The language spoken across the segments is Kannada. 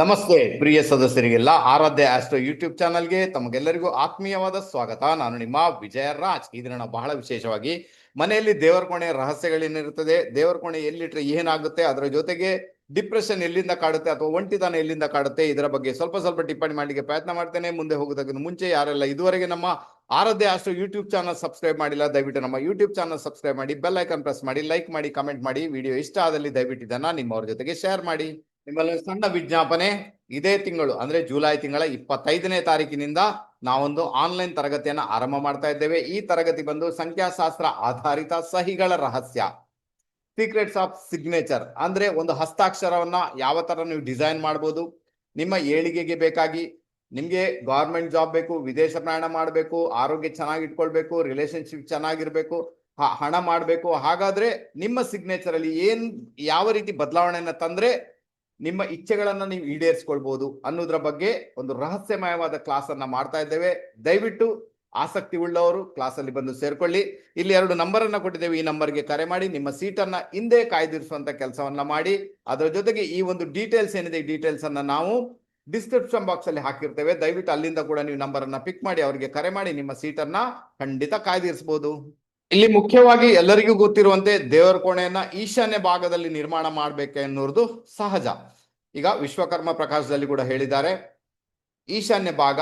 ನಮಸ್ತೆ ಪ್ರಿಯ ಸದಸ್ಯರಿಗೆಲ್ಲ ಆರಾಧ್ಯ ಆಸ್ಟ್ರೋ ಯೂಟ್ಯೂಬ್ ಚಾನಲ್ಗೆ ತಮಗೆಲ್ಲರಿಗೂ ಆತ್ಮೀಯವಾದ ಸ್ವಾಗತ. ನಾನು ನಿಮ್ಮ ವಿಜಯ ರಾಜ್. ಈ ದಿನ ಬಹಳ ವಿಶೇಷವಾಗಿ ಮನೆಯಲ್ಲಿ ದೇವರ ಕೋಣೆ ರಹಸ್ಯಗಳೇನಿರುತ್ತದೆ ದೇವರ ಕೋಣೆ ಎಲ್ಲಿಟ್ರೆ ಏನಾಗುತ್ತೆ, ಅದರ ಜೊತೆಗೆ ಡಿಪ್ರೆಷನ್ ಎಲ್ಲಿಂದ ಕಾಡುತ್ತೆ ಅಥವಾ ಒಂಟಿತನ ಎಲ್ಲಿಂದ ಕಾಡುತ್ತೆ, ಇದರ ಬಗ್ಗೆ ಸ್ವಲ್ಪ ಸ್ವಲ್ಪ ಟಿಪ್ಪಣಿ ಮಾಡಲಿಕ್ಕೆ ಪ್ರಯತ್ನ ಮಾಡ್ತೇನೆ. ಮುಂದೆ ಹೋಗೋದಕ್ಕಿಂತ ಮುಂಚೆ ಯಾರೆಲ್ಲ ಇದುವರೆಗೆ ನಮ್ಮ Aradhya astro YouTube channel subscribe ಮಾಡಿಲ್ಲ, ದಯವಿಟ್ಟು ನಮ್ಮ ಯೂಟ್ಯೂಬ್ ಚಾನಲ್ ಸಬ್ಸ್ಕ್ರೈಬ್ ಮಾಡಿ, ಬೆಲ್ ಐಕನ್ ಪ್ರೆಸ್ ಮಾಡಿ, ಲೈಕ್ ಮಾಡಿ, ಕಮೆಂಟ್ ಮಾಡಿ. ವಿಡಿಯೋ ಇಷ್ಟ ಆದಲ್ಲಿ ದಯವಿಟ್ಟು ಇದನ್ನ ನಿಮ್ಮವ್ರ ಜೊತೆಗೆ ಶೇರ್ ಮಾಡಿ. ನಿಮ್ಮಲ್ಲಿ ಸಣ್ಣ ವಿಜ್ಞಾಪನೆ ಇದೇ ತಿಂಗಳು, ಅಂದ್ರೆ ಜುಲೈ ತಿಂಗಳ ಇಪ್ಪತ್ತೈದನೇ ತಾರೀಕಿನಿಂದ ನಾವೊಂದು ಆನ್ಲೈನ್ ತರಗತಿಯನ್ನ ಆರಂಭ ಮಾಡ್ತಾ ಇದ್ದೇವೆ. ಈ ತರಗತಿ ಬಂದು ಸಂಖ್ಯಾಶಾಸ್ತ್ರ ಆಧಾರಿತ ಸಹಿಗಳ ರಹಸ್ಯ ಸೀಕ್ರೆಟ್ಸ್ ಆಫ್ ಸಿಗ್ನೇಚರ್ ಅಂದ್ರೆ ಒಂದು ಹಸ್ತಾಕ್ಷರವನ್ನ ಯಾವ ತರ ನೀವು ಡಿಸೈನ್ ಮಾಡ್ಬೋದು, ನಿಮ್ಮ ಏಳಿಗೆಗೆ ಬೇಕಾಗಿ ನಿಮ್ಗೆ ಗೌರ್ಮೆಂಟ್ ಜಾಬ್ ಬೇಕು, ವಿದೇಶ ಪ್ರಯಾಣ ಮಾಡಬೇಕು, ಆರೋಗ್ಯ ಚೆನ್ನಾಗಿ ಇಟ್ಕೊಳ್ಬೇಕು ರಿಲೇಶನ್ಶಿಪ್ ಚೆನ್ನಾಗಿರ್ಬೇಕು ಹಣ ಮಾಡಬೇಕು. ಹಾಗಾದ್ರೆ ನಿಮ್ಮ ಸಿಗ್ನೇಚರ್ ಅಲ್ಲಿ ಏನ್, ಯಾವ ರೀತಿ ಬದಲಾವಣೆಯನ್ನ ತಂದ್ರೆ ನಿಮ್ಮ ಇಚ್ಛೆಗಳನ್ನ ನೀವು ಈಡೇರಿಸ್ಕೊಳ್ಬಹುದು ಅನ್ನೋದ್ರ ಬಗ್ಗೆ ಒಂದು ರಹಸ್ಯಮಯವಾದ ಕ್ಲಾಸ್ ಅನ್ನ ಮಾಡ್ತಾ ಇದ್ದೇವೆ. ದಯವಿಟ್ಟು ಆಸಕ್ತಿ ಉಳ್ಳವರು ಕ್ಲಾಸ್ ಅಲ್ಲಿ ಬಂದು ಸೇರ್ಕೊಳ್ಳಿ. ಇಲ್ಲಿ ಎರಡು ನಂಬರ್ ಅನ್ನ ಕೊಟ್ಟಿದ್ದೇವೆ. ಈ ನಂಬರ್ಗೆ ಕರೆ ಮಾಡಿ ನಿಮ್ಮ ಸೀಟನ್ನ ಹಿಂದೆ ಕಾಯ್ದಿರಿಸುವಂತ ಕೆಲಸವನ್ನ ಮಾಡಿ. ಅದರ ಜೊತೆಗೆ ಈ ಒಂದು ಡೀಟೇಲ್ಸ್ ಏನಿದೆ ಈ ಡೀಟೇಲ್ಸ್ ಅನ್ನ ನಾವು ಡಿಸ್ಕ್ರಿಪ್ಷನ್ ಬಾಕ್ಸ್ ಅಲ್ಲಿ ಹಾಕಿರ್ತೇವೆ. ದಯವಿಟ್ಟು ಅಲ್ಲಿಂದ ಕೂಡ ನೀವು ನಂಬರ್ ಅನ್ನ ಪಿಕ್ ಮಾಡಿ, ಅವರಿಗೆ ಕರೆ ಮಾಡಿ ನಿಮ್ಮ ಸೀಟನ್ನ ಖಂಡಿತ ಕಾಯ್ದಿರಿಸಬಹುದು ಇಲ್ಲಿ ಮುಖ್ಯವಾಗಿ ಎಲ್ಲರಿಗೂ ಗೊತ್ತಿರುವಂತೆ ದೇವರ ಕೋಣೆಯನ್ನ ಈಶಾನ್ಯ ಭಾಗದಲ್ಲಿ ನಿರ್ಮಾಣ ಮಾಡ್ಬೇಕು ಎನ್ನುವುದು ಸಹಜ. ಈಗ ವಿಶ್ವಕರ್ಮ ಪ್ರಕಾಶದಲ್ಲಿ ಕೂಡ ಹೇಳಿದ್ದಾರೆ, ಈಶಾನ್ಯ ಭಾಗ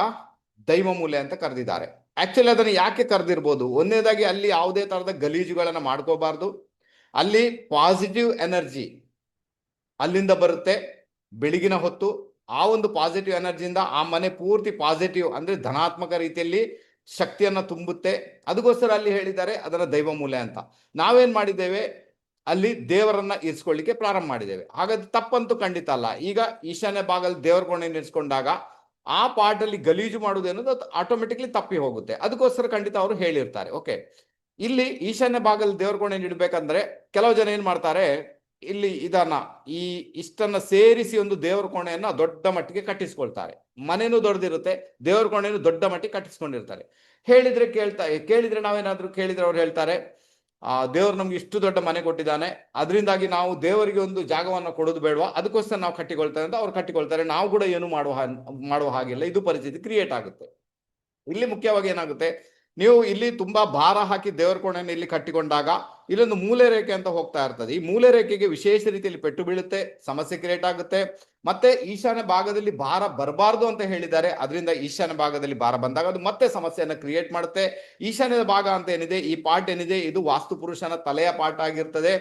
ದೈವ ಮೂಲೆ ಅಂತ ಕರೆದಿದ್ದಾರೆ. ಆಕ್ಚುಲಿ ಅದನ್ನು ಯಾಕೆ ಕರೆದಿರ್ಬೋದು? ಒಂದೇದಾಗಿ ಅಲ್ಲಿ ಯಾವುದೇ ತರದ ಗಲೀಜುಗಳನ್ನ ಮಾಡ್ಕೋಬಾರ್ದು. ಅಲ್ಲಿ ಪಾಸಿಟಿವ್ ಎನರ್ಜಿ ಅಲ್ಲಿಂದ ಬರುತ್ತೆ, ಬೆಳಗಿನ ಹೊತ್ತು ಆ ಒಂದು ಪಾಸಿಟಿವ್ ಎನರ್ಜಿಯಿಂದ ಆ ಮನೆ ಪೂರ್ತಿ ಪಾಸಿಟಿವ್ ಅಂದ್ರೆ ಧನಾತ್ಮಕ ರೀತಿಯಲ್ಲಿ ಶಕ್ತಿಯನ್ನ ತುಂಬುತ್ತೆ. ಅದಕ್ಕೋಸ್ಕರ ಅಲ್ಲಿ ಹೇಳಿದ್ದಾರೆ ಅದರ ದೈವ ಮೂಲೆ ಅಂತ. ನಾವೇನ್ ಮಾಡಿದ್ದೇವೆ? ಅಲ್ಲಿ ದೇವರನ್ನ ಇರಿಸ್ಕೊಳ್ಳಿಕ್ಕೆ ಪ್ರಾರಂಭ ಮಾಡಿದ್ದೇವೆ. ಹಾಗಾದ್ರೆ ತಪ್ಪಂತೂ ಖಂಡಿತ ಅಲ್ಲ. ಈಗ ಈಶಾನ್ಯ ಭಾಗದಲ್ಲಿ ದೇವರ ಕೋಣೆ ಇರಿಸ್ಕೊಂಡಾಗ ಆ ಪಾರ್ಟ್ ಅಲ್ಲಿ ಗಲೀಜು ಮಾಡುವುದು ಅನ್ನೋದು ಆಟೋಮೆಟಿಕ್ಲಿ ತಪ್ಪಿ ಹೋಗುತ್ತೆ. ಅದಕ್ಕೋಸ್ಕರ ಖಂಡಿತ ಅವರು ಹೇಳಿರ್ತಾರೆ. ಓಕೆ ಇಲ್ಲಿ ಈಶಾನ್ಯ ಭಾಗದಲ್ಲಿ ದೇವರ ಕೋಣೆ ಇಡಬೇಕಂದ್ರೆ ಕೆಲವು ಜನ ಏನ್ ಮಾಡ್ತಾರೆ? ಇಲ್ಲಿ ಇದನ್ನ ಈ ಇಷ್ಟನ್ನ ಸೇರಿಸಿ ಒಂದು ದೇವರ ಕೋಣೆಯನ್ನ ದೊಡ್ಡ ಮಟ್ಟಿಗೆ ಕಟ್ಟಿಸ್ಕೊಳ್ತಾರೆ. ಮನೆನೂ ದೊಡ್ಡದಿರುತ್ತೆ, ದೇವರ ಕೋಣೆನೂ ದೊಡ್ಡ ಮಟ್ಟಿಗೆ ಕಟ್ಟಿಸ್ಕೊಂಡಿರ್ತಾರೆ. ಹೇಳಿದ್ರೆ ಕೇಳ್ತಾ, ಕೇಳಿದ್ರೆ ನಾವೇನಾದ್ರೂ ಕೇಳಿದ್ರೆ ಅವ್ರು ಹೇಳ್ತಾರೆ, ಆ, ದೇವ್ರು ನಮ್ಗೆ ಇಷ್ಟು ದೊಡ್ಡ ಮನೆ ಕೊಟ್ಟಿದ್ದಾನೆ, ಅದರಿಂದಾಗಿ ನಾವು ದೇವರಿಗೆ ಒಂದು ಜಾಗವನ್ನ ಕೊಡೋದು ಬೇಡವಾ, ಅದಕ್ಕೋಸ್ಕರ ನಾವು ಕಟ್ಟಿಕೊಳ್ತೇವೆ ಅಂತ ಅವ್ರು ಕಟ್ಟಿಕೊಳ್ತಾರೆ. ನಾವು ಕೂಡ ಏನು ಮಾಡುವ ಮಾಡುವ ಹಾಗಿಲ್ಲ, ಇದು ಪರಿಸ್ಥಿತಿ ಕ್ರಿಯೇಟ್ ಆಗುತ್ತೆ. ಇಲ್ಲಿ ಮುಖ್ಯವಾಗಿ ಏನಾಗುತ್ತೆ, ನೀವು ಇಲ್ಲಿ ತುಂಬಾ ಭಾರ ಹಾಕಿ ದೇವರ ಕೋಣೆಯನ್ನು ಇಲ್ಲಿ ಕಟ್ಟಿಕೊಂಡಾಗ ಇಲ್ಲೊಂದು ಮೂಲೆ ರೇಖೆ ಅಂತ ಹೋಗ್ತಾ ಇರ್ತದೆ. ಈ ಮೂಲೆ ರೇಖೆಗೆ ವಿಶೇಷ ರೀತಿಯಲ್ಲಿ ಪೆಟ್ಟು ಬೀಳುತ್ತೆ, ಸಮಸ್ಯೆ ಕ್ರಿಯೇಟ್ ಆಗುತ್ತೆ. ಮತ್ತೆ ಈಶಾನ್ಯ ಭಾಗದಲ್ಲಿ ಭಾರ ಬರಬಾರ್ದು ಅಂತ ಹೇಳಿದ್ದಾರೆ. ಅದರಿಂದ ಈಶಾನ್ಯ ಭಾಗದಲ್ಲಿ ಭಾರ ಬಂದಾಗ ಅದು ಮತ್ತೆ ಸಮಸ್ಯೆಯನ್ನು ಕ್ರಿಯೇಟ್ ಮಾಡುತ್ತೆ. ಈಶಾನ್ಯದ ಭಾಗ ಅಂತ ಏನಿದೆ? ಈ ಪಾರ್ಟ್ ಏನಿದೆ? ಇದು ವಾಸ್ತು ಪುರುಷನ ತಲೆಯ ಪಾರ್ಟ್ ಆಗಿರ್ತದೆ.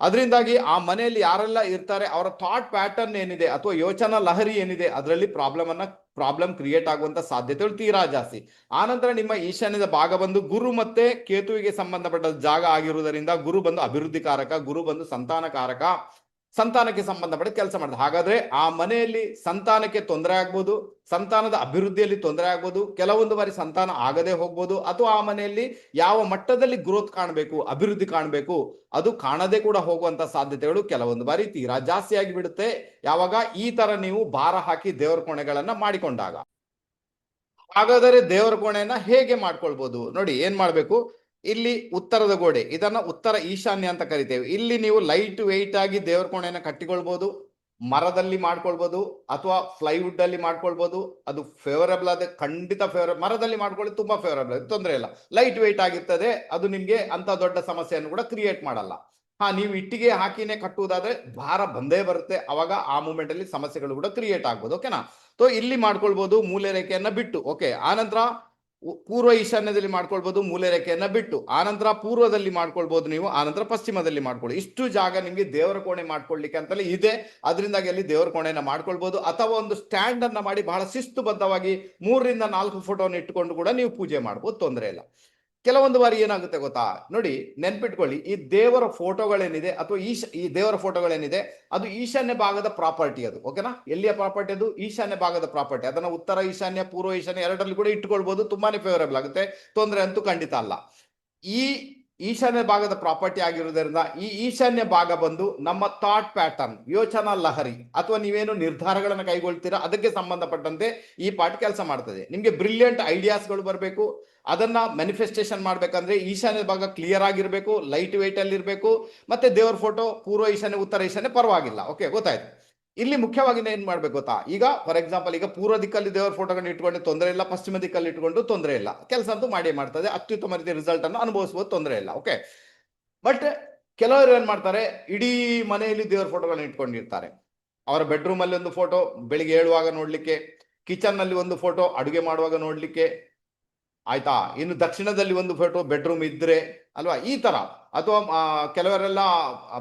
ಅದರಿಂದಾಗಿ ಆ ಮನೆಯಲ್ಲಿ ಯಾರೆಲ್ಲ ಇರ್ತಾರೆ, ಅವರ ಥಾಟ್ ಪ್ಯಾಟರ್ನ್ ಏನಿದೆ ಅಥವಾ ಯೋಚನಾ ಲಹರಿ ಏನಿದೆ, ಅದರಲ್ಲಿ ಪ್ರಾಬ್ಲಮ್ ಅನ್ನ ಪ್ರಾಬ್ಲಮ್ ಕ್ರಿಯೇಟ್ ಆಗುವಂತ ಸಾಧ್ಯತೆಗಳು ತೀರಾ ಜಾಸ್ತಿ. ಆನಂತರ ನಿಮ್ಮ ಈಶಾನ್ಯದ ಭಾಗ ಬಂದು ಗುರು ಮತ್ತೆ ಕೇತುವಿಗೆ ಸಂಬಂಧಪಟ್ಟ ಜಾಗ ಆಗಿರುವುದರಿಂದ ಗುರು ಬಂದು ಅಭಿವೃದ್ಧಿಕಾರಕ, ಗುರು ಬಂದು ಸಂತಾನಕಾರಕ ಸಂತಾನಕ್ಕೆ ಸಂಬಂಧಪಟ್ಟ ಕೆಲಸ ಮಾಡಿದೆ. ಹಾಗಾದ್ರೆ ಆ ಮನೆಯಲ್ಲಿ ಸಂತಾನಕ್ಕೆ ತೊಂದರೆ ಆಗ್ಬೋದು, ಸಂತಾನದ ಅಭಿವೃದ್ಧಿಯಲ್ಲಿ ತೊಂದರೆ ಆಗ್ಬೋದು, ಕೆಲವೊಂದು ಬಾರಿ ಸಂತಾನ ಆಗದೆ ಹೋಗ್ಬೋದು, ಅಥವಾ ಆ ಮನೆಯಲ್ಲಿ ಯಾವ ಮಟ್ಟದಲ್ಲಿ ಗ್ರೋತ್ ಕಾಣಬೇಕು, ಅಭಿವೃದ್ಧಿ ಕಾಣಬೇಕು, ಅದು ಕಾಣದೆ ಕೂಡ ಹೋಗುವಂತ ಸಾಧ್ಯತೆಗಳು ಕೆಲವೊಂದು ಬಾರಿ ತೀರಾ ಜಾಸ್ತಿ ಆಗಿ ಬಿಡುತ್ತೆ ಯಾವಾಗ ಈ ತರ ನೀವು ಭಾರ ಹಾಕಿ ದೇವರ ಕೋಣೆಗಳನ್ನ ಮಾಡಿಕೊಂಡಾಗ. ಹಾಗಾದರೆ ದೇವರ ಕೋಣೆಯನ್ನ ಹೇಗೆ ಮಾಡ್ಕೊಳ್ಬಹುದು ನೋಡಿ, ಏನ್ ಮಾಡ್ಬೇಕು? ಇಲ್ಲಿ ಉತ್ತರದ ಗೋಡೆ, ಇದನ್ನ ಉತ್ತರ ಈಶಾನ್ಯ ಅಂತ ಕರಿತೇವೆ. ಇಲ್ಲಿ ನೀವು ಲೈಟ್ ವೆಯ್ಟ್ ಆಗಿ ದೇವರ ಕೋಣೆಯನ್ನು ಕಟ್ಟಿಕೊಳ್ಬಹುದು ಮರದಲ್ಲಿ ಮಾಡ್ಕೊಳ್ಬಹುದು ಅಥವಾ ಫ್ಲೈವುಡ್ ಅಲ್ಲಿ ಮಾಡ್ಕೊಳ್ಬಹುದು ಅದು ಫೇವರಬಲ್ ಆದ, ಖಂಡಿತ ಫೇವರೆ ಮರದಲ್ಲಿ ಮಾಡ್ಕೊಳ್ಳಿ ತುಂಬಾ ಫೇವರಬಲ್ ತೊಂದರೆ ಇಲ್ಲ. ಲೈಟ್ ವೆಯ್ಟ್ ಆಗಿರ್ತದೆ, ಅದು ನಿಮ್ಗೆ ಅಂತ ದೊಡ್ಡ ಸಮಸ್ಯೆಯನ್ನು ಕೂಡ ಕ್ರಿಯೇಟ್ ಮಾಡಲ್ಲ. ಹಾ, ನೀವು ಇಟ್ಟಿಗೆ ಹಾಕಿನೇ ಕಟ್ಟುವುದಾದ್ರೆ ಭಾರ ಬಂದೇ ಬರುತ್ತೆ, ಅವಾಗ ಆ ಮೂಮೆಂಟ್ ಅಲ್ಲಿ ಸಮಸ್ಯೆಗಳು ಕೂಡ ಕ್ರಿಯೇಟ್ ಆಗ್ಬೋದು ಓಕೆನಾ ಸೊ ಇಲ್ಲಿ ಮಾಡ್ಕೊಳ್ಬಹುದು ಮೂಲೆ ರೇಖೆಯನ್ನ ಬಿಟ್ಟು ಓಕೆ ಆನಂತರ ಪೂರ್ವ ಈಶಾನ್ಯದಲ್ಲಿ ಮಾಡ್ಕೊಳ್ಬಹುದು ಮೂಲೆ ರೇಖೆಯನ್ನ ಬಿಟ್ಟು. ಆನಂತರ ಪೂರ್ವದಲ್ಲಿ ಮಾಡ್ಕೊಳ್ಬಹುದು ನೀವು, ಆನಂತರ ಪಶ್ಚಿಮದಲ್ಲಿ ಮಾಡ್ಕೊಳ್ಳಿ. ಇಷ್ಟು ಜಾಗ ನಿಮ್ಗೆ ದೇವರ ಕೋಣೆ ಮಾಡ್ಕೊಳ್ಲಿಕ್ಕೆ ಅಂತಲೇ ಇದೆ. ಅದರಿಂದಾಗಿ ಅಲ್ಲಿ ದೇವರ ಕೋಣೆಯನ್ನ ಮಾಡ್ಕೊಳ್ಬಹುದು ಅಥವಾ ಒಂದು ಸ್ಟ್ಯಾಂಡ್ ಅನ್ನ ಮಾಡಿ ಬಹಳ ಶಿಸ್ತುಬದ್ಧವಾಗಿ ಮೂರರಿಂದ ನಾಲ್ಕು ಫೋಟೋನ ಇಟ್ಟುಕೊಂಡು ಕೂಡ ನೀವು ಪೂಜೆ ಮಾಡ್ಬೋದು, ತೊಂದರೆ ಇಲ್ಲ. ಕೆಲವೊಂದು ಬಾರಿ ಏನಾಗುತ್ತೆ ಗೊತ್ತಾ? ನೋಡಿ, ನೆನ್ಪಿಟ್ಕೊಳ್ಳಿ, ಈ ದೇವರ ಫೋಟೋಗಳೇನಿದೆ ಅಥವಾ ಈಶ, ಈ ದೇವರ ಫೋಟೋಗಳೇನಿದೆ, ಅದು ಈಶಾನ್ಯ ಭಾಗದ ಪ್ರಾಪರ್ಟಿ ಅದು, ಓಕೆನಾ? ಎಲ್ಲಿಯ ಪ್ರಾಪರ್ಟಿ ಅದು? ಈಶಾನ್ಯ ಭಾಗದ ಪ್ರಾಪರ್ಟಿ. ಅದನ್ನ ಉತ್ತರ ಈಶಾನ್ಯ, ಪೂರ್ವ ಈಶಾನ್ಯ ಎರಡರಲ್ಲಿ ಕೂಡ ಇಟ್ಕೊಳ್ಬಹುದು ತುಂಬಾನೇ ಫೇವರಬಲ್ ಆಗುತ್ತೆ. ತೊಂದರೆ ಅಂತೂ ಖಂಡಿತ ಅಲ್ಲ. ಈ ಈಶಾನ್ಯ ಭಾಗದ ಪ್ರಾಪರ್ಟಿ ಆಗಿರುವುದರಿಂದ ಈ ಈಶಾನ್ಯ ಭಾಗ ಬಂದು ನಮ್ಮ ಥಾಟ್ ಪ್ಯಾಟರ್ನ್ ಯೋಚನಾ ಲಹರಿ ಅಥವಾ ನೀವೇನು ನಿರ್ಧಾರಗಳನ್ನು ಕೈಗೊಳ್ತೀರಾ ಅದಕ್ಕೆ ಸಂಬಂಧಪಟ್ಟಂತೆ ಈ ಪಾಠ ಕೆಲಸ ಮಾಡ್ತದೆ. ನಿಮಗೆ ಬ್ರಿಲಿಯಂಟ್ ಐಡಿಯಾಸ್ಗಳು ಬರಬೇಕು. ಅದನ್ನ ಮ್ಯಾನಿಫೆಸ್ಟೇಷನ್ ಮಾಡಬೇಕಂದ್ರೆ ಈಶಾನ್ಯ ಭಾಗ ಕ್ಲಿಯರ್ ಆಗಿರಬೇಕು ಲೈಟ್ ವೆಯ್ಟ್ ಅಲ್ಲಿ ಮತ್ತೆ ದೇವರ ಫೋಟೋ ಪೂರ್ವ ಈಶಾನ್ಯ, ಉತ್ತರ ಈಶಾನ್ಯ ಪರವಾಗಿಲ್ಲ. ಓಕೆ ಗೊತ್ತಾಯ್ತು. ಇಲ್ಲಿ ಮುಖ್ಯವಾಗಿ ಏನ್ ಮಾಡ್ಬೇಕು ಗೊತ್ತಾ? ಈಗ ಫಾರ್ ಎಕ್ಸಾಂಪಲ್ ಈಗ ಪೂರ್ವ ದಿಕ್ಕಲ್ಲಿ ದೇವರ ಫೋಟೋಗಳನ್ನ ಇಟ್ಕೊಂಡು ತೊಂದರೆ ಇಲ್ಲ, ಪಶ್ಚಿಮ ದಿಕ್ಕಲ್ಲಿ ಇಟ್ಕೊಂಡು ತೊಂದರೆ ಇಲ್ಲ. ಕೆಲಸ ಅಂತೂ ಮಾಡಿ ಮಾಡ್ತದೆ, ಅತ್ಯುತ್ತಮ ರೀತಿಯ ರಿಸಲ್ಟ್ ಅನ್ನು ಅನುಭವಿಸಬಹುದು ತೊಂದರೆ ಇಲ್ಲ ಓಕೆ ಬಟ್ ಕೆಲವರು ಏನ್ ಮಾಡ್ತಾರೆ, ಇಡೀ ಮನೆಯಲ್ಲಿ ದೇವರ ಫೋಟೋಗಳನ್ನ ಇಟ್ಕೊಂಡಿರ್ತಾರೆ. ಅವರ ಬೆಡ್ರೂಮ್ ಅಲ್ಲಿ ಒಂದು ಫೋಟೋ ಬೆಳಿಗ್ಗೆ ಏಳುವಾಗ ನೋಡ್ಲಿಕ್ಕೆ ಕಿಚನ್ನಲ್ಲಿ ಒಂದು ಫೋಟೋ ಅಡುಗೆ ಮಾಡುವಾಗ ನೋಡ್ಲಿಕ್ಕೆ, ಆಯ್ತಾ? ಇನ್ನು ದಕ್ಷಿಣದಲ್ಲಿ ಒಂದು ಫೋಟೋ ಬೆಡ್ರೂಮ್ ಇದ್ರೆ ಅಲ್ವಾ? ಈ ತರ. ಅಥವಾ ಕೆಲವರೆಲ್ಲ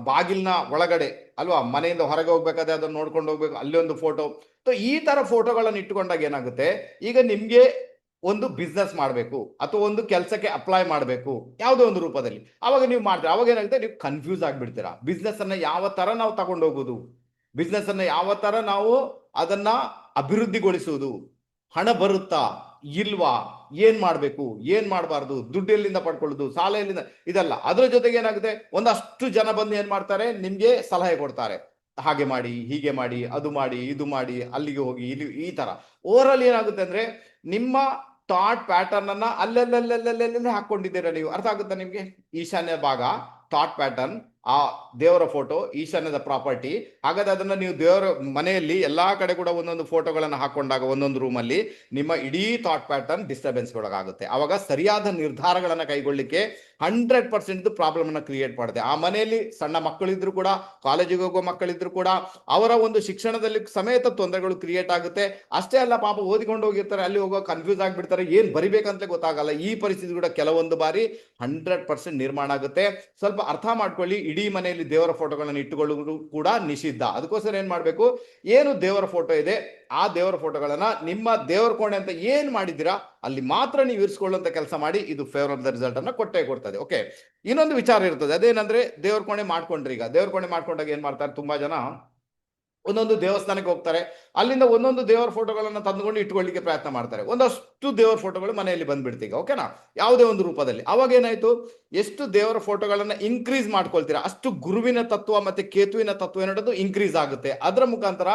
ಬಾಗಿಲ್ನ ಒಳಗಡೆ, ಅಲ್ವಾ? ಮನೆಯಿಂದ ಹೊರಗೆ ಹೋಗ್ಬೇಕಾದ್ರೆ ಅದನ್ನ ನೋಡ್ಕೊಂಡು ಹೋಗ್ಬೇಕು, ಅಲ್ಲಿ ಒಂದು ಫೋಟೋ ಸೊ ಈ ತರ ಫೋಟೋಗಳನ್ನು ಇಟ್ಟುಕೊಂಡಾಗ ಏನಾಗುತ್ತೆ? ಈಗ ನಿಮ್ಗೆ ಒಂದು ಬಿಸ್ನೆಸ್ ಮಾಡಬೇಕು, ಅಥವಾ ಒಂದು ಕೆಲಸಕ್ಕೆ ಅಪ್ಲೈ ಮಾಡಬೇಕು, ಯಾವುದೋ ಒಂದು ರೂಪದಲ್ಲಿ. ಅವಾಗ ನೀವು ಮಾಡ್ತೀರಾ? ಅವಾಗ ಏನಾಗುತ್ತೆ? ನೀವು ಕನ್ಫ್ಯೂಸ್ ಆಗಿಬಿಡ್ತೀರಾ. ಬಿಸ್ನೆಸ್ ಅನ್ನ ಯಾವ ತರ ನಾವು ತಗೊಂಡು ಹೋಗೋದು? ಬಿಸ್ನೆಸ್ ಅನ್ನ ಯಾವ ತರ ನಾವು ಅದನ್ನ ಅಭಿವೃದ್ಧಿಗೊಳಿಸುವುದು? ಹಣ ಬರುತ್ತಾ? ಇಲ್ವಾ? ಏನ್ ಮಾಡ್ಬೇಕು? ಏನ್ ಮಾಡಬಾರ್ದು? ದುಡ್ಡು ಎಲ್ಲಿಂದ ಪಡ್ಕೊಳ್ಳೋದು ಸಾಲ ಎಲ್ಲಿಂದ ಇದಲ್ಲ. ಅದರ ಜೊತೆಗೆ ಏನಾಗುತ್ತೆ? ಒಂದಷ್ಟು ಜನ ಬಂದು ಏನ್ ಮಾಡ್ತಾರೆ? ನಿಮ್ಗೆ ಸಲಹೆ ಕೊಡ್ತಾರೆ. ಹಾಗೆ ಮಾಡಿ, ಹೀಗೆ ಮಾಡಿ, ಅದು ಮಾಡಿ, ಇದು ಮಾಡಿ, ಅಲ್ಲಿಗೆ ಹೋಗಿ, ಇಲ್ಲಿ ಈ ತರ. ಓವರ್ ಏನಾಗುತ್ತೆ ಅಂದ್ರೆ, ನಿಮ್ಮ ಥಾಟ್ ಪ್ಯಾಟರ್ನ್ ಅನ್ನ ಅಲ್ಲಲ್ಲಲ್ಲಲ್ಲಲ್ಲೇ ಹಾಕೊಂಡಿದ್ದೀರಾ ನೀವು. ಅರ್ಥ ಆಗುತ್ತಾ ನಿಮ್ಗೆ? ಈಶಾನ್ಯ ಭಾಗ ಥಾಟ್ ಪ್ಯಾಟರ್ನ್ ಆ ದೇವರ ಫೋಟೋ ಈಶಾನ್ಯದ ಪ್ರಾಪರ್ಟಿ ಹಾಗಾದ್ರೆ ಅದನ್ನ ನೀವು ದೇವರ ಮನೆಯಲ್ಲಿ ಎಲ್ಲಾ ಕಡೆ ಕೂಡ ಒಂದೊಂದು ಫೋಟೋಗಳನ್ನು ಹಾಕೊಂಡಾಗ ಒಂದೊಂದು ರೂಮಲ್ಲಿ ನಿಮ್ಮ ಇಡೀ ಥಾಟ್ ಪ್ಯಾಟರ್ನ್ ಡಿಸ್ಟರ್ಬೆನ್ಸ್ ಒಳಗಾಗುತ್ತೆ. ಅವಾಗ ಸರಿಯಾದ ನಿರ್ಧಾರಗಳನ್ನು ಕೈಗೊಳ್ಳಿಕ್ಕೆ ಹಂಡ್ರೆಡ್ ಪರ್ಸೆಂಟ್ ಪ್ರಾಬ್ಲಮ್ ಅನ್ನ ಕ್ರಿಯೇಟ್ ಮಾಡಿದೆ. ಆ ಮನೆಯಲ್ಲಿ ಸಣ್ಣ ಮಕ್ಕಳಿದ್ರು ಕೂಡ ಕಾಲೇಜಿಗೆ ಹೋಗುವ ಮಕ್ಕಳಿದ್ರು ಕೂಡ, ಅವರ ಒಂದು ಶಿಕ್ಷಣದಲ್ಲಿ ಸಮೇತ ತೊಂದರೆಗಳು ಕ್ರಿಯೇಟ್ ಆಗುತ್ತೆ. ಅಷ್ಟೇ ಅಲ್ಲ ಪಾಪ ಓದಿಕೊಂಡು ಹೋಗಿರ್ತಾರೆ, ಅಲ್ಲಿ ಹೋಗೋ ಕನ್ಫ್ಯೂಸ್ ಆಗಿಬಿಡ್ತಾರೆ. ಏನ್ ಬರಿಬೇಕಂತ ಗೊತ್ತಾಗಲ್ಲ. ಈ ಪರಿಸ್ಥಿತಿ ಕೂಡ ಕೆಲವೊಂದು ಬಾರಿ ಹಂಡ್ರೆಡ್ ಪರ್ಸೆಂಟ್ ನಿರ್ಮಾಣ ಆಗುತ್ತೆ. ಸ್ವಲ್ಪ ಅರ್ಥ ಮಾಡ್ಕೊಳ್ಳಿ. ಇಡೀ ಮನೆಯಲ್ಲಿ ದೇವರ ಫೋಟೋಗಳನ್ನು ಇಟ್ಟುಕೊಳ್ಳುವುದು ಕೂಡ ನಿಷಿದ್ಧ. ಅದಕ್ಕೋಸ್ಕರ ಏನ್ ಮಾಡಬೇಕು? ಏನು ದೇವರ ಫೋಟೋ ಇದೆ? ಆ ದೇವರ ಫೋಟೋಗಳನ್ನ ನಿಮ್ಮ ದೇವರ ಕೋಣೆ ಅಂತ ಏನ್ ಮಾಡಿದ್ದೀರಾ, ಅಲ್ಲಿ ಮಾತ್ರ ನೀವು ಇರಿಸ್ಕೊಳ್ಳುವಂತ ಕೆಲಸ ಮಾಡಿ ಇದು ಫೇವರ್ ಆಫ್ ದ ರಿಸಲ್ಟ್ ಅನ್ನ ಕೊಟ್ಟೇ ಕೊಡ್ತದೆ. ಓಕೆ ಇನ್ನೊಂದು ವಿಚಾರ ಇರ್ತದೆ. ಅದೇನಂದ್ರೆ ದೇವರ ಕೋಣೆ ಮಾಡ್ಕೊಂಡ್ರಿ ಈಗ. ದೇವರ ಕೋಣೆ ಮಾಡ್ಕೊಂಡಾಗ ಏನ್ ಮಾಡ್ತಾರೆ? ತುಂಬಾ ಜನ ಒಂದೊಂದು ದೇವಸ್ಥಾನಕ್ಕೆ ಹೋಗ್ತಾರೆ. ಅಲ್ಲಿಂದ ಒಂದೊಂದು ದೇವರ ಫೋಟೋಗಳನ್ನ ತಂದುಕೊಂಡು ಇಟ್ಕೊಳ್ಳಿಕ್ಕೆ ಪ್ರಯತ್ನ ಮಾಡ್ತಾರೆ. ಒಂದಷ್ಟು ದೇವರ ಫೋಟೋಗಳು ಮನೆಯಲ್ಲಿ ಬಂದ್ಬಿಡ್ತೀಗ. ಓಕೆನಾ ಯಾವುದೇ ಒಂದು ರೂಪದಲ್ಲಿ. ಅವಾಗ ಏನಾಯ್ತು? ಎಷ್ಟು ದೇವರ ಫೋಟೋಗಳನ್ನ ಇನ್ಕ್ರೀಸ್ ಮಾಡ್ಕೊಳ್ತೀರಾ? ಅಷ್ಟು ಗುರುವಿನ ತತ್ವ ಮತ್ತೆ ಕೇತುವಿನ ತತ್ವ ಏನೋದು ಇನ್ಕ್ರೀಸ್ ಆಗುತ್ತೆ. ಅದರ ಮುಖಾಂತರ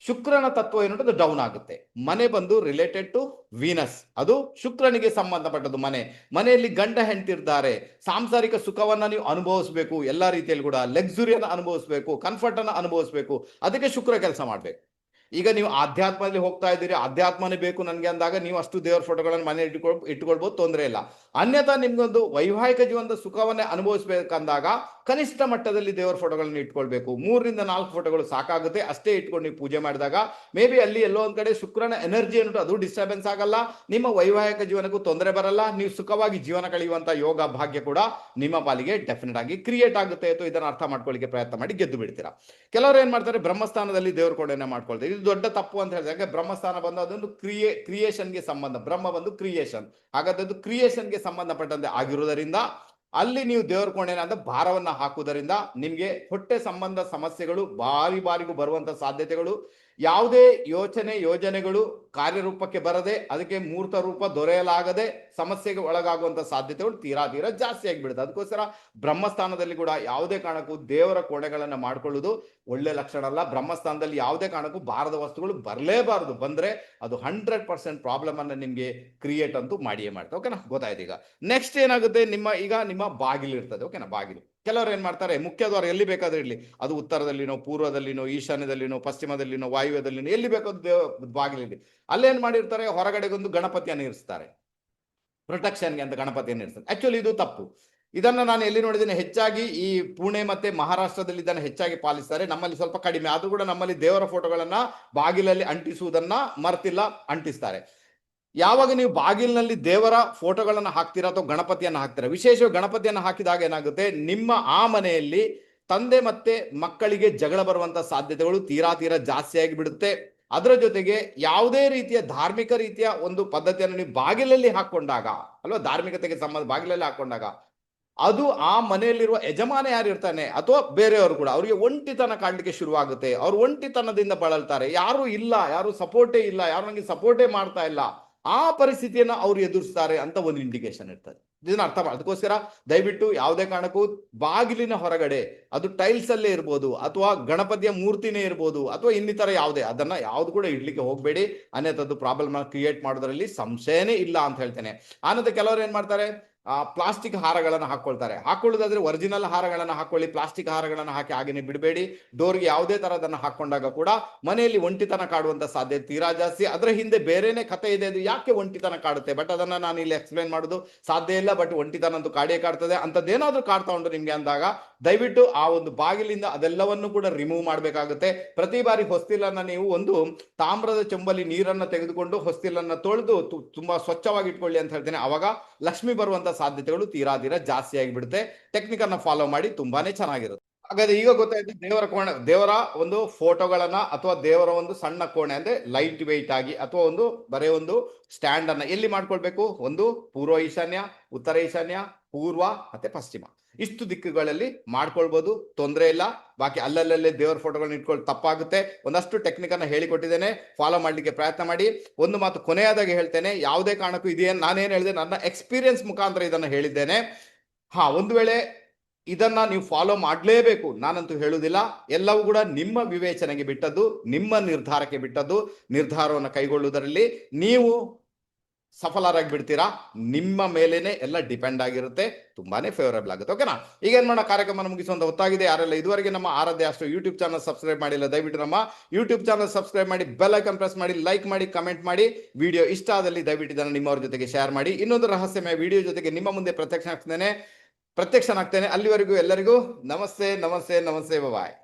ಶುಕ್ರನ ತತ್ವ ಏನೋದು ಡೌನ್ ಆಗುತ್ತೆ. ಮನೆ ಬಂದು ರಿಲೇಟೆಡ್ ಟು ವೀನಸ್ ಅದು ಶುಕ್ರನಿಗೆ ಸಂಬಂಧಪಟ್ಟದ್ದು ಮನೆ. ಮನೆಯಲ್ಲಿ ಗಂಡ ಹೆಂಡ್ತಿರ್ತಾರೆ. ಸಾಂಸಾರಿಕ ಸುಖವನ್ನ ನೀವು ಅನುಭವಿಸಬೇಕು. ಎಲ್ಲಾ ರೀತಿಯಲ್ಲಿ ಕೂಡ ಲಕ್ಸುರಿಯನ್ನ ಅನುಭವಿಸಬೇಕು ಕಂಫರ್ಟ್ ಅನ್ನ ಅನುಭವಿಸಬೇಕು. ಅದಕ್ಕೆ ಶುಕ್ರ ಕೆಲಸ ಮಾಡ್ಬೇಕು. ಈಗ ನೀವು ಆಧ್ಯಾತ್ಮದಲ್ಲಿ ಹೋಗ್ತಾ ಇದ್ದೀರಿ, ಆಧ್ಯಾತ್ಮನೇ ಬೇಕು ನನಗೆ ಅಂದಾಗ ನೀವು ಅಷ್ಟು ದೇವರ ಫೋಟೋಗಳನ್ನು ಮನೆ ಇಟ್ಕೊಳ್, ಇಟ್ಕೊಳ್ಬೋದು ತೊಂದರೆ ಇಲ್ಲ. ಅನ್ಯಥಾ ನಿಮ್ಗೊಂದು ವೈವಾಹಿಕ ಜೀವನದ ಸುಖವನ್ನೇ ಅನುಭವಿಸ್ಬೇಕಂದಾಗ ಕನಿಷ್ಠ ಮಟ್ಟದಲ್ಲಿ ದೇವರ ಫೋಟೋಗಳನ್ನು ಇಟ್ಕೊಳ್ಬೇಕು. ಮೂರರಿಂದ ನಾಲ್ಕು ಫೋಟೋಗಳು ಸಾಕಾಗುತ್ತೆ, ಅಷ್ಟೇ ಇಟ್ಕೊಂಡು ನೀವು ಪೂಜೆ ಮಾಡಿದಾಗ. ಮೇ ಬಿ ಅಲ್ಲಿ ಎಲ್ಲೋ ಒಂದ್ ಕಡೆ ಶುಕ್ರನ ಎನರ್ಜಿ ಅನ್ನೋದು ಅದು ಡಿಸ್ಟರ್ಬೆನ್ಸ್ ಆಗಲ್ಲ. ನಿಮ್ಮ ವೈವಾಹಿಕ ಜೀವನಕ್ಕೂ ತೊಂದರೆ ಬರಲ್ಲ. ನೀವು ಸುಖವಾಗಿ ಜೀವನ ಕಳೆಯುವಂತ ಯೋಗ ಭಾಗ್ಯ ಕೂಡ ನಿಮ್ಮ ಪಾಲಿಗೆ ಡೆಫಿನೆಟ್ ಆಗಿ ಕ್ರಿಯೇಟ್ ಆಗುತ್ತೆ. ಅಥವಾ ಇದನ್ನು ಅರ್ಥ ಮಾಡ್ಕೊಳ್ಳಿಕ್ಕೆ ಪ್ರಯತ್ನ ಮಾಡಿ ಗೆದ್ದು ಬಿಡ್ತೀರಾ. ಕೆಲವರು ಏನ್ ಮಾಡ್ತಾರೆ, ಬ್ರಹ್ಮಸ್ಥಾನದಲ್ಲಿ ದೇವ್ರ ಕೊಡೆಯನ್ನ ಮಾಡ್ಕೊಳ್ತೀವಿ ದೊಡ್ಡ ತಪ್ಪು ಅಂತ ಹೇಳಿದಾಗ ಬ್ರಹ್ಮಸ್ಥಾನ ಬಂದು ಅದೊಂದು ಕ್ರಿಯೇ, ಕ್ರಿಯೇಷನ್ಗೆ ಸಂಬಂಧ, ಬ್ರಹ್ಮ ಬಂದು ಕ್ರಿಯೇಷನ್. ಹಾಗಾದ್ರೆ ಕ್ರಿಯೇಷನ್ಗೆ ಸಂಬಂಧಪಟ್ಟಂತೆ ಆಗಿರುವುದರಿಂದ, ಅಲ್ಲಿ ನೀವು ದೇವರ ಕೋಣೆನ ಅಂತ ಭಾರವನ್ನ ಹಾಕುವುದರಿಂದ ನಿಮಗೆ ಹೊಟ್ಟೆ ಸಂಬಂಧ ಸಮಸ್ಯೆಗಳು, ಬಾರಿ ಬಾರಿಗೂ ಬರುವಂತ ಸಾಧ್ಯತೆಗಳು ಯಾವುದೇ ಯೋಚನೆ, ಯೋಜನೆಗಳು ಕಾರ್ಯರೂಪಕ್ಕೆ ಬರದೆ ಅದಕ್ಕೆ ಮೂರ್ತ ರೂಪ ದೊರೆಯಲಾಗದೆ ಸಮಸ್ಯೆಗೆ ಒಳಗಾಗುವಂಥ ಸಾಧ್ಯತೆಗಳು ತೀರಾ ತೀರಾ ಜಾಸ್ತಿ ಆಗಿಬಿಡುತ್ತೆ. ಅದಕ್ಕೋಸ್ಕರ ಬ್ರಹ್ಮಸ್ಥಾನದಲ್ಲಿ ಕೂಡ ಯಾವುದೇ ಕಾರಣಕ್ಕೂ ದೇವರ ಕೋಣೆಗಳನ್ನು ಮಾಡ್ಕೊಳ್ಳೋದು ಒಳ್ಳೆ ಲಕ್ಷಣ ಅಲ್ಲ. ಬ್ರಹ್ಮಸ್ಥಾನದಲ್ಲಿ ಯಾವುದೇ ಕಾರಣಕ್ಕೂ ಬಾರದ ವಸ್ತುಗಳು ಬರಲೇಬಾರದು. ಬಂದ್ರೆ ಅದು ಹಂಡ್ರೆಡ್ ಪರ್ಸೆಂಟ್ ಪ್ರಾಬ್ಲಮ್ ನಿಮಗೆ ಕ್ರಿಯೇಟ್ ಅಂತೂ ಮಾಡಿಯೇ ಮಾಡ್ತಾರೆ ಓಕೆನಾ ಗೊತ್ತಾಯ್ತು ಈಗ. ನೆಕ್ಸ್ಟ್ ಏನಾಗುತ್ತೆ? ನಿಮ್ಮ ಈಗ ನಿಮ್ಮ ಬಾಗಿಲು ಇರ್ತದೆ. ಓಕೆನಾ ಬಾಗಿಲು. ಕೆಲವರು ಏನ್ ಮಾಡ್ತಾರೆ, ಮುಖ್ಯ ದ್ವಾರ ಎಲ್ಲಿ ಬೇಕಾದ್ರೂ ಇರ್ಲಿ. ಅದು ಉತ್ತರದಲ್ಲಿನೋ, ಪೂರ್ವದಲ್ಲಿನೋ, ಈಶಾನ್ಯದಲ್ಲಿನೋ, ಪಶ್ಚಿಮದಲ್ಲಿನೋ, ವಾಯುವ್ಯದಲ್ಲಿನೋ, ಎಲ್ಲಿ ದೇವ ಬಾಗಿಲಿರಲಿ. ಅಲ್ಲೇನ್ ಮಾಡಿರ್ತಾರೆ, ಹೊರಗಡೆಗೊಂದು ಗಣಪತಿಯನ್ನು ಇರಿಸ್ತಾರೆ. ಪ್ರೊಟೆಕ್ಷನ್ಗೆ ಅಂತ ಗಣಪತಿಯನ್ನು ಇರ್ತಾರೆ ಆಕ್ಚುಲಿ ಇದು ತಪ್ಪು. ಇದನ್ನ ನಾನು ಎಲ್ಲಿ ನೋಡಿದ್ದೇನೆ, ಹೆಚ್ಚಾಗಿ ಈ ಪುಣೆ ಮತ್ತೆ ಮಹಾರಾಷ್ಟ್ರದಲ್ಲಿ ಇದನ್ನು ಹೆಚ್ಚಾಗಿ ಪಾಲಿಸ್ತಾರೆ. ನಮ್ಮಲ್ಲಿ ಸ್ವಲ್ಪ ಕಡಿಮೆ. ಆದ್ರೂ ಕೂಡ ನಮ್ಮಲ್ಲಿ ದೇವರ ಫೋಟೋಗಳನ್ನ ಬಾಗಿಲಲ್ಲಿ ಅಂಟಿಸುವುದನ್ನ ಮರ್ತಿಲ್ಲ, ಅಂಟಿಸ್ತಾರೆ. ಯಾವಾಗ ನೀವು ಬಾಗಿಲಿನಲ್ಲಿ ದೇವರ ಫೋಟೋಗಳನ್ನು ಹಾಕ್ತೀರಾ ಅಥವಾ ಗಣಪತಿಯನ್ನು ಹಾಕ್ತೀರಾ? ವಿಶೇಷವಾಗಿ ಗಣಪತಿಯನ್ನು ಹಾಕಿದಾಗ ಏನಾಗುತ್ತೆ? ನಿಮ್ಮ ಆ ಮನೆಯಲ್ಲಿ ತಂದೆ ಮತ್ತೆ ಮಕ್ಕಳಿಗೆ ಜಗಳ ಬರುವಂತ ಸಾಧ್ಯತೆಗಳು ತೀರಾ ತೀರಾ ಜಾಸ್ತಿಯಾಗಿ ಬಿಡುತ್ತೆ ಅದರ ಜೊತೆಗೆ ಯಾವುದೇ ರೀತಿಯ ಧಾರ್ಮಿಕ ರೀತಿಯ ಒಂದು ಪದ್ಧತಿಯನ್ನು ನೀವು ಬಾಗಿಲಲ್ಲಿ ಹಾಕೊಂಡಾಗ ಅಲ್ವಾ? ಧಾರ್ಮಿಕತೆಗೆ ಸಂಬಂಧ ಬಾಗಿಲಲ್ಲಿ ಹಾಕೊಂಡಾಗ ಅದು ಆ ಮನೆಯಲ್ಲಿರುವ ಯಜಮಾನ ಯಾರು ಇರ್ತಾನೆ? ಅಥವಾ ಬೇರೆಯವರು ಕೂಡ. ಅವರಿಗೆ ಒಂಟಿತನ ಕಾಣಲಿಕ್ಕೆ ಶುರುವಾಗುತ್ತೆ. ಅವ್ರು ಒಂಟಿತನದಿಂದ ಬಳಲ್ತಾರೆ. ಯಾರು ಇಲ್ಲ, ಯಾರು ಸಪೋರ್ಟೇ ಇಲ್ಲ, ಯಾರು ನನಗೆ ಸಪೋರ್ಟೇ ಮಾಡ್ತಾ ಇಲ್ಲ. ಆ ಪರಿಸ್ಥಿತಿಯನ್ನು ಅವ್ರು ಎದುರಿಸ್ತಾರೆ ಅಂತ ಒಂದು ಇಂಡಿಕೇಶನ್ ಇರ್ತದೆ. ಇದನ್ನ ಅರ್ಥ ಮಾಡಿ, ಅದಕ್ಕೋಸ್ಕರ ದಯವಿಟ್ಟು ಯಾವುದೇ ಕಾರಣಕ್ಕೂ ಬಾಗಿಲಿನ ಹೊರಗಡೆ, ಅದು ಟೈಲ್ಸ್ ಅಲ್ಲೇ ಇರ್ಬೋದು, ಅಥವಾ ಗಣಪತಿಯ ಮೂರ್ತಿನೇ ಇರ್ಬೋದು, ಅಥವಾ ಇನ್ನಿತರ ಯಾವುದೇ, ಅದನ್ನ ಯಾವ್ದು ಕೂಡ ಇಡ್ಲಿಕ್ಕೆ ಹೋಗ್ಬೇಡಿ, ಅನ್ಯಥದ್ದು ಪ್ರಾಬ್ಲಮ್ ಕ್ರಿಯೇಟ್ ಮಾಡೋದ್ರಲ್ಲಿ ಸಂಶಯನೇ ಇಲ್ಲ ಅಂತ ಹೇಳ್ತೇನೆ. ಆನಂತರ ಕೆಲವರು ಏನ್ ಮಾಡ್ತಾರೆ ಪ್ಲಾಸ್ಟಿಕ್ ಹಾರಗಳನ್ನು ಹಾಕೊಳ್ತಾರೆ. ಹಾಕೊಳ್ಳೋದಾದ್ರೆ ಒರಿಜಿನಲ್ ಹಾರಗಳನ್ನು ಹಾಕೊಳ್ಳಿ, ಪ್ಲಾಸ್ಟಿಕ್ ಹಾರಗಳನ್ನು ಹಾಕಿ ಹಾಗೆಯೇ ಬಿಡಬೇಡಿ. ಡೋರ್ಗೆ ಯಾವುದೇ ತರದನ್ನ ಹಾಕೊಂಡಾಗ ಕೂಡ ಮನೆಯಲ್ಲಿ ಒಂಟಿತನ ಕಾಡುವಂತ ಸಾಧ್ಯತೆ ತೀರಾ ಜಾಸ್ತಿ. ಅದರ ಹಿಂದೆ ಬೇರೆನೆ ಕತೆ ಇದೆ ಅದು ಯಾಕೆ ಒಂಟಿತನ ಕಾಡುತ್ತೆ? ಬಟ್ ಅದನ್ನ ನಾನು ಇಲ್ಲಿ ಎಕ್ಸ್ಪ್ಲೈನ್ ಮಾಡೋದು ಸಾಧ್ಯ ಇಲ್ಲ. ಬಟ್ ಒಂಟಿತನ ಅಂತೂ ಕಾಡೇ ಕಾಡ್ತದೆ. ಅಂತದ್ದೇನಾದ್ರೂ ಕಾಡ್ತಾ ಉಂಟು ನಿಮ್ಗೆ ಅಂದಾಗ ದಯವಿಟ್ಟು ಆ ಒಂದು ಬಾಗಿಲಿಂದ ಅದೆಲ್ಲವನ್ನು ಕೂಡ ರಿಮೂವ್ ಮಾಡಬೇಕಾಗುತ್ತೆ. ಪ್ರತಿ ಬಾರಿ ಹೊಸ್ತಿಲನ್ನ ನೀವು ಒಂದು ತಾಮ್ರದ ಚೆಂಬಲ್ಲಿ ನೀರನ್ನ ತೆಗೆದುಕೊಂಡು ಹೊಸ್ತಿಲನ್ನ ತೊಳೆದು ತುಂಬಾ ಸ್ವಚ್ಛವಾಗಿ ಇಟ್ಕೊಳ್ಳಿ ಅಂತ ಹೇಳ್ತೇನೆ. ಅವಾಗ ಲಕ್ಷ್ಮಿ ಬರುವಂತ ಸಾಧ್ಯತೆಗಳು ತೀರಾ ತೀರಾ ಜಾಸ್ತಿ ಆಗಿಬಿಡುತ್ತೆ. ಟೆಕ್ನಿಕ್ ಅನ್ನ ಫಾಲೋ ಮಾಡಿ ತುಂಬಾನೇ ಚೆನ್ನಾಗಿರುತ್ತೆ. ಹಾಗಾದ್ರೆ ಈಗ ಗೊತ್ತಾಯ್ತು ದೇವರ ಕೋಣೆ, ದೇವರ ಒಂದು ಫೋಟೋಗಳನ್ನ ಅಥವಾ ದೇವರ ಒಂದು ಸಣ್ಣ ಕೋಣೆ ಅಂದ್ರೆ ಲೈಟ್ ವೆಯ್ಟ್ ಆಗಿ ಅಥವಾ ಒಂದು ಬರೀ ಒಂದು ಸ್ಟ್ಯಾಂಡ್ ಅನ್ನ ಎಲ್ಲಿ ಮಾಡ್ಕೊಳ್ಬೇಕು? ಒಂದು ಪೂರ್ವ ಈಶಾನ್ಯ, ಉತ್ತರ ಈಶಾನ್ಯ ಪೂರ್ವ ಮತ್ತೆ ಪಶ್ಚಿಮ. ಇಷ್ಟು ದಿಕ್ಕುಗಳಲ್ಲಿ ಮಾಡ್ಕೊಳ್ಬಹುದು ತೊಂದರೆ ಇಲ್ಲ. ಬಾಕಿ ಅಲ್ಲಲ್ಲೇ ದೇವರ ಫೋಟೋಗಳನ್ನ ಇಟ್ಕೊಳ್ಳಿ ತಪ್ಪಾಗುತ್ತೆ. ಒಂದಷ್ಟು ಟೆಕ್ನಿಕ್ ಅನ್ನ ಹೇಳಿಕೊಟ್ಟಿದ್ದೇನೆ. ಫಾಲೋ ಮಾಡಲಿಕ್ಕೆ ಪ್ರಯತ್ನ ಮಾಡಿ. ಒಂದು ಮಾತು ಕೊನೆಯದಾಗಿ ಹೇಳ್ತೇನೆ. ಯಾವುದೇ ಕಾರಣಕ್ಕೂ ಇದೇನು ನಾನೇನು ಹೇಳಿದೆ ನನ್ನ ಎಕ್ಸ್ಪೀರಿಯನ್ಸ್ ಮುಖಾಂತರ ಇದನ್ನು ಹೇಳಿದ್ದೇನೆ. ಹಾ, ಒಂದು ವೇಳೆ ಇದನ್ನ ನೀವು ಫಾಲೋ ಮಾಡಲೇಬೇಕು. ನಾನಂತೂ ಹೇಳುವುದಿಲ್ಲ. ಎಲ್ಲವೂ ಕೂಡ ನಿಮ್ಮ ವಿವೇಚನೆಗೆ ಬಿಟ್ಟದ್ದು, ನಿಮ್ಮ ನಿರ್ಧಾರಕ್ಕೆ ಬಿಟ್ಟದ್ದು, ನಿರ್ಧಾರವನ್ನು ಕೈಗೊಳ್ಳುವುದರಲ್ಲಿ ನೀವು ಸಫಲರಾಗಿ ಬಿಡ್ತೀರಾ ನಿಮ್ಮ ಮೇಲೇನೆ ಎಲ್ಲ ಡಿಪೆಂಡ್ ಆಗಿರುತ್ತೆ. ತುಂಬಾನೇ ಫೇವರಬಲ್ ಆಗುತ್ತೆ. ಓಕೆನಾ ಈಗ ಏನ್ ಮಾಡೋ ಕಾರ್ಯಕ್ರಮ ಮುಗಿಸುವಂತ ಹೊತ್ತಾಗಿದೆ ಯಾರೆಲ್ಲ ಇದುವರೆಗೆ ನಮ್ಮ ಆರಾಧ್ಯ ಅಷ್ಟು ಯೂಟ್ಯೂಬ್ ಚಾನಲ್ ಸಬ್ಸ್ಕ್ರೈಬ್ ಮಾಡಿಲ್ಲ, ದಯವಿಟ್ಟು ನಮ್ಮ ಯೂಟ್ಯೂಬ್ ಚಾನಲ್ ಸಬ್ಸ್ಕ್ರೈಬ್ ಮಾಡಿ ಬೆಲ್ ಐಕನ್ ಪ್ರೆಸ್ ಮಾಡಿ ಲೈಕ್ ಮಾಡಿ ಕಮೆಂಟ್ ಮಾಡಿ. ವಿಡಿಯೋ ಇಷ್ಟ ಆದಲ್ಲಿ ದಯವಿಟ್ಟು ಇದನ್ನು ನಿಮ್ಮವ್ರ ಜೊತೆಗೆ ಶೇರ್ ಮಾಡಿ. ಇನ್ನೊಂದು ರಹಸ್ಯಮಯ ವಿಡಿಯೋ ಜೊತೆಗೆ ನಿಮ್ಮ ಮುಂದೆ ಪ್ರತ್ಯಕ್ಷ ಆಗ್ತೇನೆ ಪ್ರತ್ಯಕ್ಷನಾಗ್ತೇನೆ. ಅಲ್ಲಿವರೆಗೂ ಎಲ್ಲರಿಗೂ ನಮಸ್ತೆ ನಮಸ್ತೆ ನಮಸ್ತೆ. ಬಾಯ್